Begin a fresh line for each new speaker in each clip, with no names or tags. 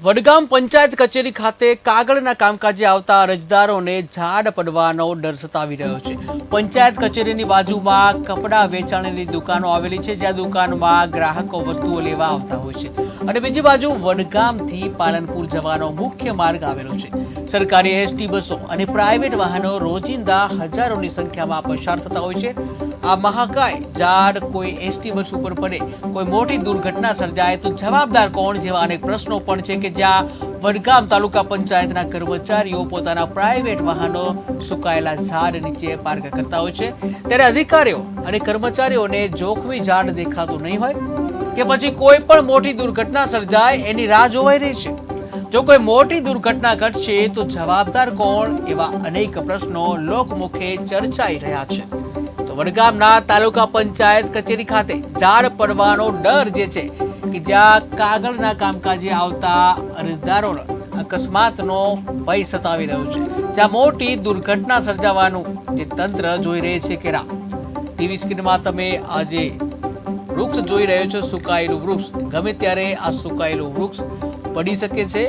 વડગામ પંચાયત કચેરી ખાતે કાગળના કામકાજે આવતા અરજદારોને ઝાડ પડવાનો ડર સતાવી રહ્યો છે. પંચાયત કચેરીની બાજુમાં કપડાં વેચાણની દુકાનો આવેલી છે, જ્યાં દુકાનમાં ગ્રાહકો વસ્તુઓ લેવા આવતા હોય છે. અને બીજી બાજુ વડગામથી પાલનપુર જવાનો મુખ્ય માર્ગ આવેલો છે. સરકારી એસટી બસો અને પ્રાઇવેટ વાહનો રોજિંદા હજારોની સંખ્યામાં પસાર થતા હોય છે. આ મહાકાય ઝાડ કોઈ એસટી બસ ઉપર પડે, કોઈ મોટી દુર્ઘટના સર્જાય તો જવાબદાર કોણ જેવા અનેક પ્રશ્નો પણ છે કે જ્યાં વડગામ તાલુકા પંચાયતના કર્મચારીઓ પોતાના પ્રાઇવેટ વાહનો સુકાયેલા ઝાડ નીચે પાર્ક કરતા હોય છે. ત્યારે અધિકારીઓ અને કર્મચારીઓને જોખમી ઝાડ દેખાતું નહીં હોય કે પછી કોઈ પણ મોટી દુર્ઘટના સર્જાય એની રાહ જોવાઈ રહી છે. જો કોઈ મોટી દુર્ઘટના ઘટશે, તો જવાબદાર કોણ એવા અનેક પ્રશ્નો લોકમુખે ચર્ચાઈ રહ્યા છે. તો વડગામના તાલુકા પંચાયત કચેરી ખાતે ઝાડ પડવાનો ડર જે છે કે જ્યાં કાગળના કામકાજે આવતા અરજદારો અકસ્માતનો ભય સતાવી રહ્યો છે. જ્યાં મોટી દુર્ઘટના સર્જાવાનું જે તંત્ર જોઈ રહે છે કેરા ટીવી સ્ક્રીનમાં તમે આજે વૃક્ષ જોઈ રહ્યો છો, સુકાયેલું વૃક્ષ. ગમે ત્યારે આ સુકાયેલું વૃક્ષ પડી શકે છે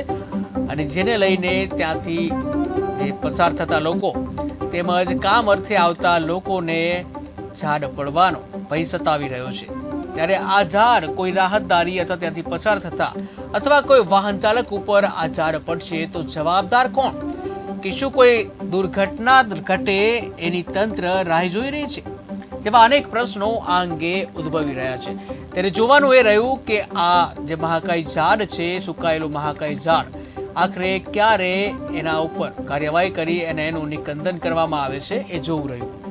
અને જેને લઈને ત્યાંથી પસાર થતા લોકો તેમજ કામ અર્થે આવતા લોકોને ઝાડ પડવાનો ભય સતાવી રહ્યો છે. ત્યારે આ ઝાડ કોઈ રાહતદારી અથવા ત્યાંથી પસાર થતા અથવા કોઈ વાહન ચાલક ઉપર આ ઝાડ પડશે તો જવાબદાર કોણ? કે શું કોઈ દુર્ઘટના ઘટે એની તંત્ર રાહ જોઈ રહી છે? જેવા અનેક પ્રશ્નો આ અંગે ઉદ્ભવી રહ્યા છે. ત્યારે જોવાનું એ રહ્યું કે આ જે મહાકાય ઝાડ છે, સુકાયેલું મહાકાય ઝાડ, આખરે ક્યારે એના ઉપર કાર્યવાહી કરી અને એનું નિકંદન કરવામાં આવે છે એ જોવું રહ્યું.